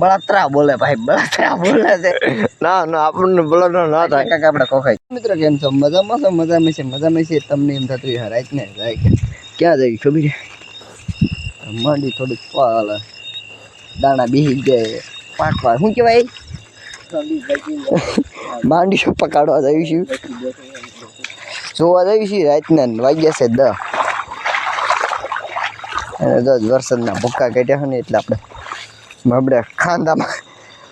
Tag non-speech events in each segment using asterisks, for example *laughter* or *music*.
બળતરા બોલે ભાઈ બળતરા બોલે છે. ના ના આપણને બળતરો ના થાય. કાકા આપણે કોખાય મિત્રો કેમ છો? મજામાં છો? મજામાં છે મજામાં છે તમને એમ થતું હોય રાત ને જાય કે ક્યાં જઈ ખબર છે? માંડી થોડીક પાલ દાણા બેસી જાય પાકવા શું કહેવાય? માંડી પકાડવા જઈ છું? જોવા જઈ છીએ રાતના ને વાગ્યા છે દસ અને દસ વરસાદના ભૂક્કા કાઢ્યા છે ને એટલે આપણે આપણે ખાંદામાં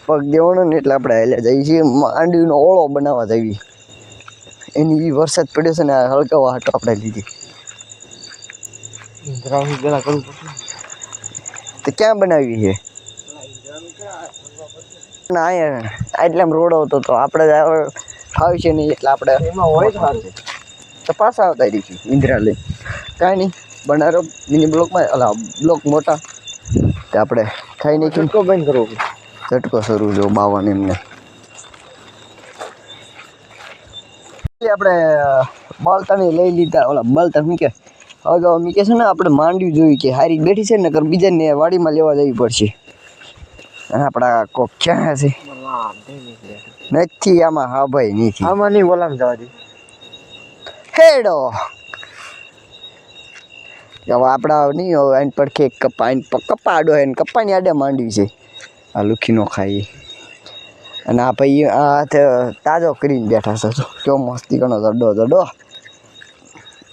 પગ દેવાનો ને એટલે આપણે હેલ્યા જઈએ છીએ. માંડવીનો ઓળો બનાવવા જઈએ. એની વરસાદ પડ્યો છે ને આ હળગાવા હાટો આપણે લીધી. તો ક્યાં બનાવી છે ના અહીંયા એટલે રોડ આવતો તો આપણે ફાવે છે નહીં એટલે આપણે એમાં હોય તો પાછા આવતા રહીશું ઇન્દિરા લઈ કાંઈ નહીં બનારો મિની બ્લોકમાં અલા બ્લોક મોટા. તે આપણે ખાઈ નહીં ચટકો બંધ કરવો ચટકો શરૂ જો બાવન એમને. આપણે બળતાની લઈ લીધા ઓલા બળતા મૂકે અગાઉ મૂકે છે ને આપણે માંડવી જોઈ કે હારી બેઠી છે ને નકર બીજાને વાડીમાં લેવા જવી પડશે. અને આપણા કોક ક્યાં છે? નથી આમાં હા ભાઈ નથી આમાં નહીં બોલામ જવા દે. હેડો. હવે આપણા નહીં હવે આઈને પડખે કપા આઈને કપા કપાડો એને કપાની આડે માંડવી છે. આ લુખી નો ખાઈ અને આ ભાઈ આ તાજો કરીને બેઠા છે. તો કેવો મસ્તી ઘણો જડો જડો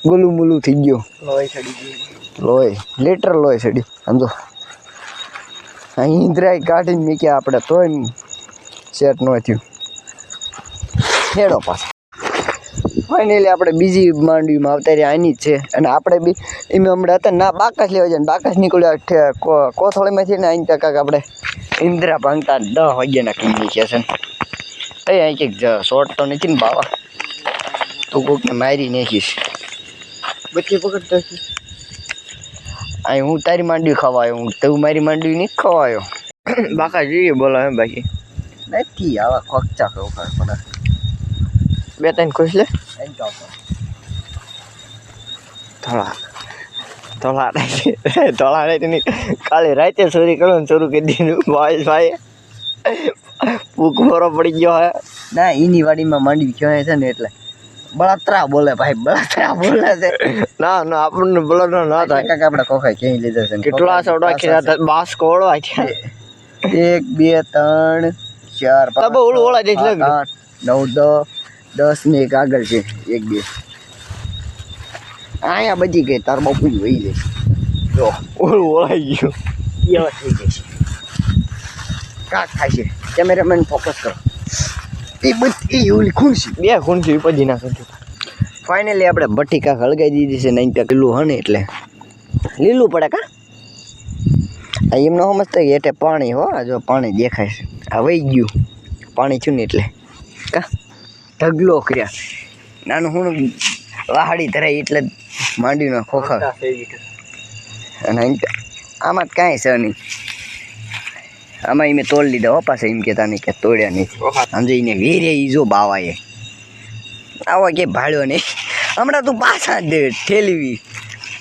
ગુલું મુલું થઈ ગયો. લોહી ચડી ગયું લોહી લેટર લોહી ચડી સમજો અહીં ઇન્દ્રાય કાઢીને મૂક્યા આપણે તોય સેટ ન થયું. ખેડો પાછા. ફાઇનલી આપણે બીજી માંડવીમાં આવતા રહ્યા આની જ છે. અને આપણે બી એમ હમણાં હતા ના બાકાશ લેવા જાય ને બાકાશ નીકળ્યા કોથળીમાંથી ને અહીં કાંક આપણે ઇન્દ્રા ભાંગતા દસ વાગ્યાના કમ્યુનિકેશન એ અહીં કંઈક શોર્ટ તો નથી ને બાવા. તું કોકને મારી નાખીશ. બચ્ચે પકડતા અહીં હું તારી માંડવી ખવાયો હું તું મારી માંડવી નહીં ખવાયો બાકા જોઈએ બોલો એમ બાકી. નથી આવા ખોકચા પડે. બે ત્રણ ખુશ લે. એમ કહો તો. થોડા થોડા થોડા રાતે નહીં *laughs* કાલે રાતે ચોરી કરો ને શરૂ કરી દીધું. ભાઈ ભાઈ. ભૂખ મોરો પડી ગયો હે. ના એની વાડીમાં માંડવી કહેવાય છે ને એટલે. બળતરા બોલે ભાઈ બળતરા બોલે છે. ના ના આપણને બળતરો ના થાય. કાકા આપણે કોખાય ક્યાંય લીધા છે કેટલા સોડા ખેડા બાસ કોળવા છે. એક બે ત્રણ ચાર પાંચ ઓળા લે. આઠ નવ દસ દસ ને એક આગળ છે એક બે. અહીંયા બચી ગઈ તાર બાપુ વહી જાય જો ઓલું ઓળાઈ ગયું. એવા થઈ ગઈ છે. કાક થાય છે. કેમેરામેન ફોકસ કરો. એ બધી ઓલી ખૂણસી બે ખૂણસી ઉપજી નાખું ફાઇનલી આપણે ભઠ્ઠી કાંક હળગાઈ દીધી છે નાઈન કિલો હને એટલે. લીલું પડે કા? આ એમનો સમજતા કે એટલે પાણી હો જો પાણી દેખાય છે. આ વહી ગયું. પાણી છું ને એટલે. કા? ઢગલો કર્યા. નાનું હું વાહડી ધરાય એટલે માંડીનો ખોખા. અને આમાં જ કાંઈ છે નહીં. આમાં મેં તોડ લીધા. હો પાસે એમ કહેતા નહીં કે તોડ્યા નહીં. સમજીને વેરે ઈજો જો બાવાએ. આવા કે ભાડ્યો નહીં. હમણાં તું પાછા દે ઠેલવી.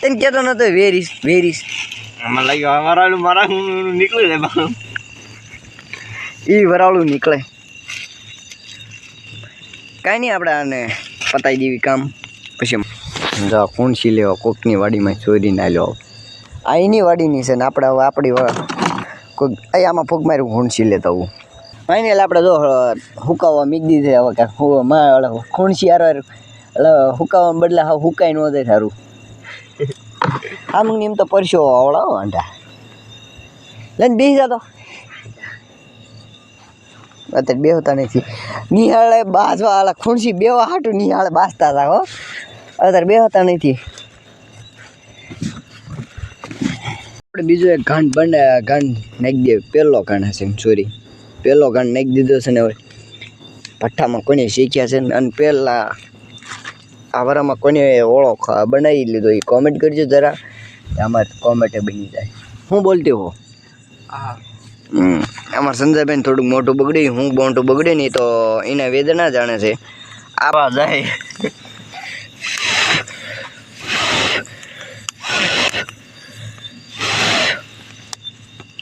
તને કહેતો નતો વેરીશ વેરીશ. એ વરાળું નીકળે. કાંઈ નહીં, આપણે આને પતાવી દેવી કામ. પછી જા ખૂણસી લેવો, કોકની વાડીમાં ચોરીને લો આ એની વાડીની છે ને, આપણે હવે આપણી કોઈક અહીં આમાં ફૂગ માર્યું ખૂણસી લેતા હું ફાઇનલ આપણે જો હુકાવવા મીક દીધે હવે કાંઈક હું માં ખૂણસી હારો. એટલે હુકાવા બદલે હવે હુકાઈ ન દે સારું આમ એમ તો પરસો આવડાવો આંટા લઈને બેસી જતો. અત્યારે બેહતા નથી. નિહાળે બાજવા આલા ખૂણસી બેવા હાટું નિહાળે બાજતા હતા, હો. અત્યારે બેહતા નથી. આપણે બીજો એક ઘાંટ બને ઘાંટ નાખી દે, પહેલો ઘાણ હશે સોરી પહેલો ઘાણ નાખી દીધો છે ને હવે. ભઠ્ઠામાં કોને શીખ્યા છે ને, અને પહેલાં આ વરામાં કોને ઓળો ખા- બનાવી લીધો, એ કોમેન્ટ કરજો જરા. અમારે કોમેન્ટ બની જાય. હું બોલતી હો હા. અમાર સંજયબેન થોડુંક મોટું બગડી હું મોટું બગડે નહીં તો એને વેદના જાણે છે. આવા જાય.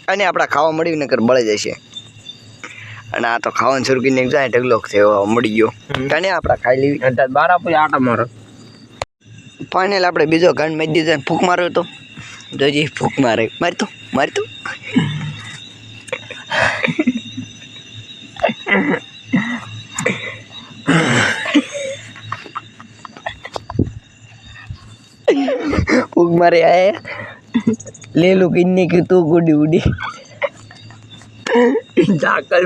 અને આપણા ખાવા મળી નકર બળી જશે અને આ તો ખાવાનું શરૂ કરીને જાય ઢગલો થયો મળી ગયો. તને આપણા ખાઈ લેવી? અને બાર આપી આટા મારો. ફાઇનલ આપણે બીજો ઘણ મેં દીધો ફૂંક માર્યો તો. જોજી ફૂંક મારે. મારી તો મારી તો ફૂંક મારે આયા લેલું કિન્ની કે તું ગુડી ઉડી. ઝાકલ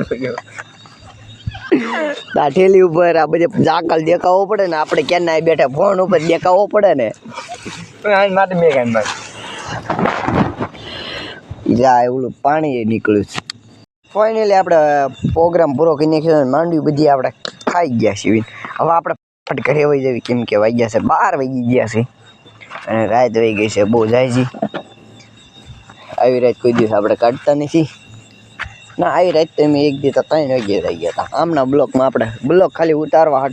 દાઠેલી ઉપર આ બધે ઝાકલ દેખાવો પડે ને આપણે ક્યાં ના બેઠા ફોન ઉપર દેખાવો પડે ને. માટે મેં કાંઈ જા એવું પાણી નીકળ્યું છે. ફાઇનલી આપણે પ્રોગ્રામ પૂરો કરી નાખ્યો માંડવી બધી આપણે ખાઈ ગયા છીએ. હવે આપણે ફટ ઘરે વહી જવી, કેમ કે વાગ્યા છે બાર વાગી ગયા છે. અને રાત વહી ગઈ છે, બહુ જાય છે. આવી રાત કોઈ દિવસ આપણે કાઢતા નથી. ના, આવી રાત તો અમે એક દિવસ ત્રણ વાગે થઈ ગયા હતા. આમના બ્લોકમાં આપણે, બ્લોક ખાલી ઉતારવા હાટ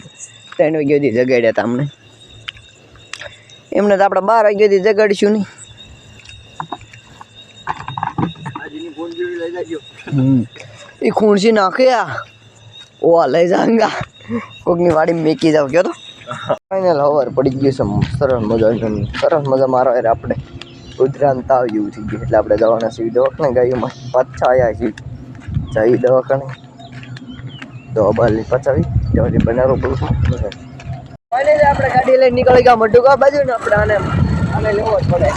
ત્રણ વાગ્યા સુધી જગાડ્યા હતા અમને. એમને તો આપણે બાર વાગ્યા સુધી જગાડીશું નહીં. હમ. એ ખૂણસી નાખે આ. ઓ લઈ જાંગા. કોકની વાડી મેકી જાવ કયો તો. ફાઇનલ હવાર પડી ગયું છે. સરસ મજા સરસ મજા મારો યાર આપણે. ઉધરાન તાવ જેવું થઈ ગયું. એટલે આપણે જવાના સીવી દવાખાને ગાયોમાં પાછા આવ્યા છીએ. જઈ દવાખાને. દવા બાલી પચાવી ત્યાંથી બનારો બધું ફાઇનલી આપણે ગાડી લઈને નીકળી ગયા. મઢુકા બાજુ ને આપણે આને આને લેવો જ પડે.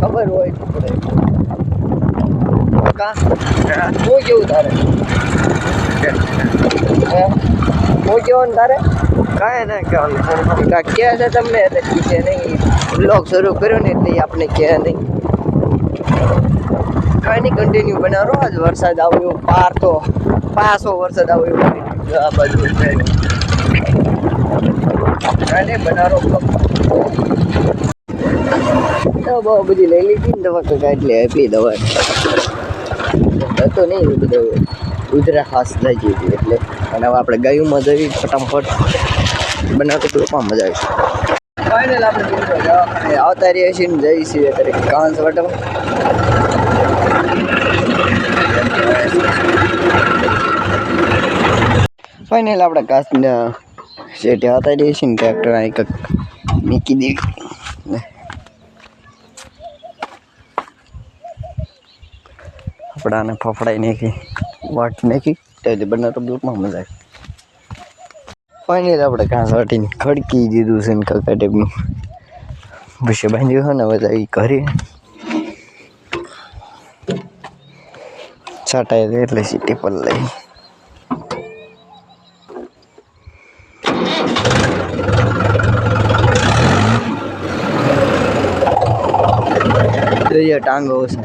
ખબર હોય પડે. કા હું કેવું તારે હે? કેવું તારે કાંઈ ના કહેવાનું કા કે છે તમને એટલે કીધે નહીં બ્લોગ શરૂ કર્યો ને એટલે આપણે કે નહીં કાંઈ નહીં કન્ટિન્યુ બનાવો આજ વરસાદ આવ્યો પાર તો પાસો વરસાદ આવ્યો આ બાજુ કાંઈ નહીં vlog. તો બહુ બધી લઈ લીધી ને દવા કાંઈ એટલે આપી દવા હતો નહીં એવું બધું. ઉધરા ખાસ થઈ ગઈ હતી એટલે. અને હવે આપણે ગાયુંમાં જઈ ફટાફટ. બનાવતો પણ મજા આવી. ફાઇનલ આપણે આવતા રહીએ છીએ ને જઈએ છીએ અત્યારે કાંસ વટો ફાઇનલ આપણે કાંસના શેઠે આવતા રહીએ છીએ ને ટ્રેક્ટર અહીં કંઈક મૂકી દેવી આને ફફડાઈ નાખી, વાટ નાખી ત્યારે બનાવતો બ્લોકમાં મજા આવી. ફાઇનલ આપણે ઘાસ વાટીને ખડકી દીધું છે ને કાકા ટાઈપનું પછી બાંધ્યું છે ને બધા એ ઘરે. છાટાઈ દે એટલે સીટી પર લઈ. ટાંગો છે